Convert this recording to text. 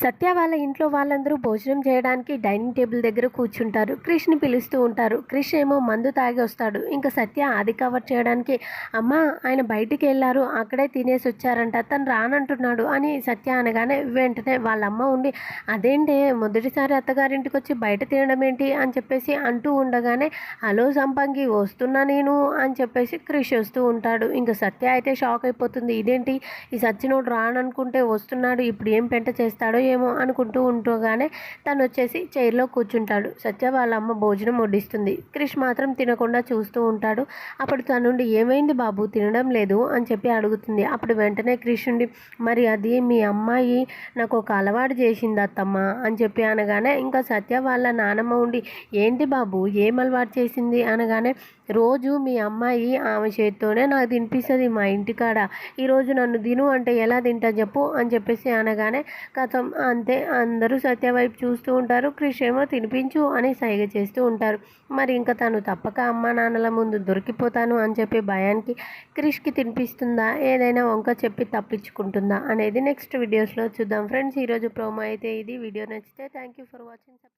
సత్య వాళ్ళ ఇంట్లో వాళ్ళందరూ భోజనం చేయడానికి డైనింగ్ టేబుల్ దగ్గర కూర్చుంటారు. క్రిష్ని పిలుస్తూ ఉంటారు. క్రిష్ ఏమో మందు తాగి వస్తాడు. ఇంకా సత్య అది కవర్ చేయడానికి అమ్మ ఆయన బయటికి వెళ్ళారు. అక్కడే తినేసి వచ్చారంట. తను రానంటున్నాడు అని సత్య అనగానే వెంటనే వాళ్ళ అమ్మ ఉండి అదేంటే మొదటిసారి అత్తగారింటికి వచ్చి బయట తినడం ఏంటి? అని చెప్పేసి అంటూ ఉండగానే హలో సంపంగి వస్తున్నా నేను అని చెప్పేసి క్రిష్ వస్తూ ఉంటాడు. ఇంకా సత్య అయితే షాక్ అయిపోతుంది. ఇదేంటి? ఈ సత్యనోడు రాననుకుంటే వస్తున్నాడు. ఇప్పుడు ఏం పెంట చేస్తాడో ఏమో అనుకుంటూ ఉంటూగానే తను వచ్చేసి చైర్లో కూర్చుంటాడు. సత్య వాళ్ళ అమ్మ భోజనం వడ్డిస్తుంది. క్రిష్ మాత్రం తినకుండా చూస్తూ ఉంటాడు. అప్పుడు తన నుండి ఏమైంది బాబు? తినడం లేదు? అని చెప్పి అడుగుతుంది. అప్పుడు వెంటనే క్రిష్ ఉండి మరి అది మీ అమ్మాయి నాకు ఒక అలవాటు చేసింది అత్తమ్మ అని చెప్పి అనగానే ఇంకా సత్య వాళ్ళ నానమ్మ ఉండి ఏంటి బాబు? ఏం అలవాటు చేసింది? అనగానే రోజు మీ అమ్మాయి ఆమె చేత్తోనే నాకు తినిపిస్తుంది మా ఇంటికాడ. ఈరోజు నన్ను తిను అంటే ఎలా తింటా చెప్పు అని చెప్పేసి అనగానే కథం అంతే అందరూ సత్య వైపు చూస్తూ ఉంటారు క్రిష్ ఏమో తినిపించు అని సైగ చేస్తూ ఉంటారు. మరి ఇంకా తను తప్పక అమ్మ నాన్నల ముందు దొరికిపోతాను అని చెప్పి భయానికి క్రిష్కి తినిపిస్తుందా ఏదైనా వంక చెప్పి తప్పించుకుంటుందా అనేది నెక్స్ట్ వీడియోస్లో చూద్దాం. ఫ్రెండ్స్ ఈరోజు ప్రోమో అయితే ఇది. వీడియో నచ్చితే థ్యాంక్ యూ ఫర్ వాచింగ్.